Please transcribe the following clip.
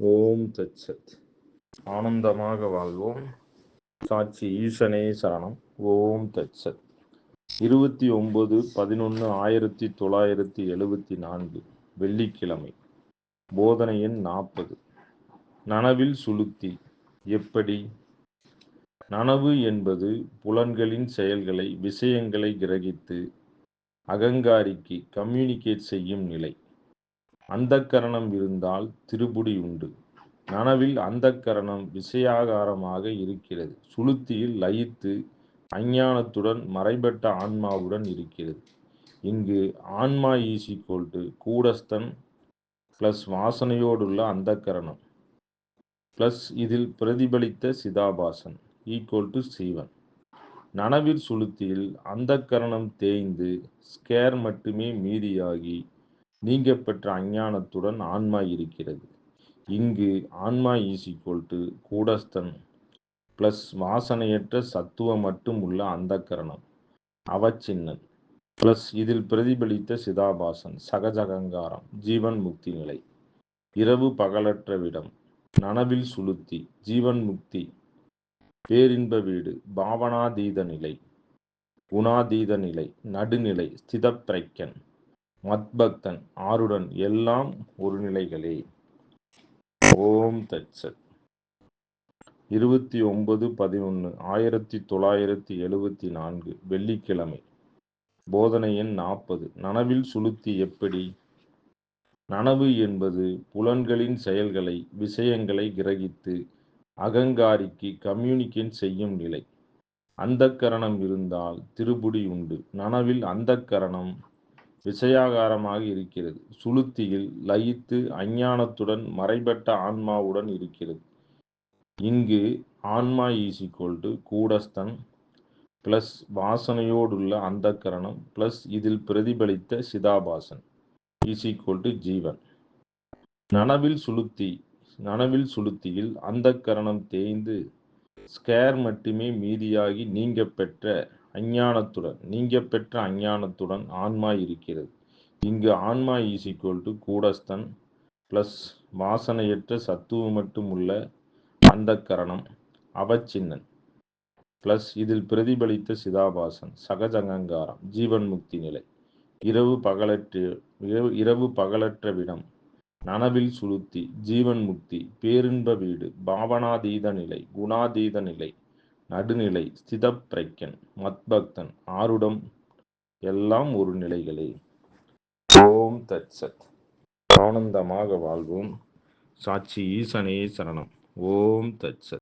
ஓம் தச்சத் ஆனந்தமாக வாழ்வோம். சாட்சி ஈசனே சரணம். ஓம் தச்சத் இருபத்தி ஒன்பது பதினொன்று ஆயிரத்தி தொள்ளாயிரத்தி எழுபத்தி நான்கு வெள்ளிக்கிழமை. போதனை எண் நாற்பது. நனவில் சுளுத்தி. எப்படி? நனவு என்பது புலன்களின் செயல்களை விஷயங்களை கிரகித்து அகங்காரிக்கு கம்யூனிகேட் செய்யும் நிலை. அந்தக்கரணம் இருந்தால் திருப்புடி உண்டு. நனவில் அந்தக்கரணம் விஷயாகாரமாக இருக்கிறது. சுளுத்தியில் லயித்து அஞ்ஞானத்துடன் மறைபட்ட ஆன்மாவுடன் இருக்கிறது. இங்கு ஆன்மா ஈசி கோல்ட்டு கூடஸ்தன் பிளஸ் வாசனையோடுள்ள அந்தக்கரணம் பிளஸ் இதில் பிரதிபலித்த சிதாபாசன் ஈக்குவல் டு சீவன். நனவில் சுளுத்தியில் அந்தக்கரணம் தேய்ந்து ஸ்கேர் மட்டுமே மீதியாகி நீங்க பெற்ற அஞ்ஞானத்துடன் ஆன்மா இருக்கிறது. இங்கு ஆன்மா ஈசிக்கோல் டு கூடஸ்தன் பிளஸ் வாசனையற்ற சத்துவம் மட்டும் உள்ள அந்தக்கரணம் அவச்சின்னன் பிளஸ் இதில் பிரதிபலித்த சிதாபாசன் சகஜகங்காரம் ஜீவன் முக்தி நிலை. இரவு பகலற்ற விடம் நனவில் சுளுத்தி ஜீவன் முக்தி. பேரின்ப வீடு பாவனாதீத நிலை. குணாதீத நிலை நடுநிலை ஸ்திதப்பிரைக்கன். மத்பக்தன் ஆருடன் எல்லாம் ஒரு நிலைகளே ஓம் தச்சத் இருபத்தி ஒன்பது பதினொன்று ஆயிரத்தி தொள்ளாயிரத்தி எழுபத்தி நான்கு வெள்ளிக்கிழமை. போதனை எண் நாற்பது. நனவில் சுளுத்தி எப்படி? நனவு என்பது புலன்களின் செயல்களை விஷயங்களை கிரகித்து அகங்காரிக்கு கம்யூனிகேட் செய்யும் நிலை. அந்த கரணம் இருந்தால் திருபுடி உண்டு. நனவில் அந்த கரணம் விஷயாகாரமாக இருக்கிறது. சுளுத்தியில் லயித்து அஞ்ஞானத்துடன் மறைபட்ட ஆன்மாவுடன் இருக்கிறது. இங்கு ஆன்மா ஈசிக்கோல் டு கூடஸ்தன் பிளஸ் வாசனையோடுள்ள அந்த கரணம் பிளஸ் இதில் பிரதிபலித்த சிதாபாசன் ஈசிகோல்டு ஜீவன். நனவில் சுளுத்தி நனவில் சுளுத்தியில் அந்த கரணம் தேய்ந்து ஸ்கேர் மட்டுமே மீதியாகி நீங்க பெற்ற அஞ்ஞானத்துடன் நீங்க பெற்ற அஞ்ஞானத்துடன் ஆன்மா இருக்கிறது. இங்கு ஆன்மா ஈஸ் டு கூடஸ்தன் பிளஸ் வாசனையற்ற சத்துவ மட்டும் உள்ள அந்த கரணம் அவச்சின்னன் பிளஸ் இதில் பிரதிபலித்த சிதாபாசன் சகஜங்கங்காரம் ஜீவன் முக்தி நிலை. இரவு பகலற்ற இரவு பகலற்ற விடம் நனவில் சுளுத்தி ஜீவன் முக்தி பேரின்ப வீடு பாவனாதீத நிலை குணாதீத நிலை. நடுநிலை ஸ்திதப்பிரைக்கன் மத்பக்தன் ஆருடம் எல்லாம் ஒரு நிலைகளே. ஓம் தத்சத் ஆனந்தமாக வாழ்வோம். சாட்சி ஈசனே சரணம். ஓம் தத்சத்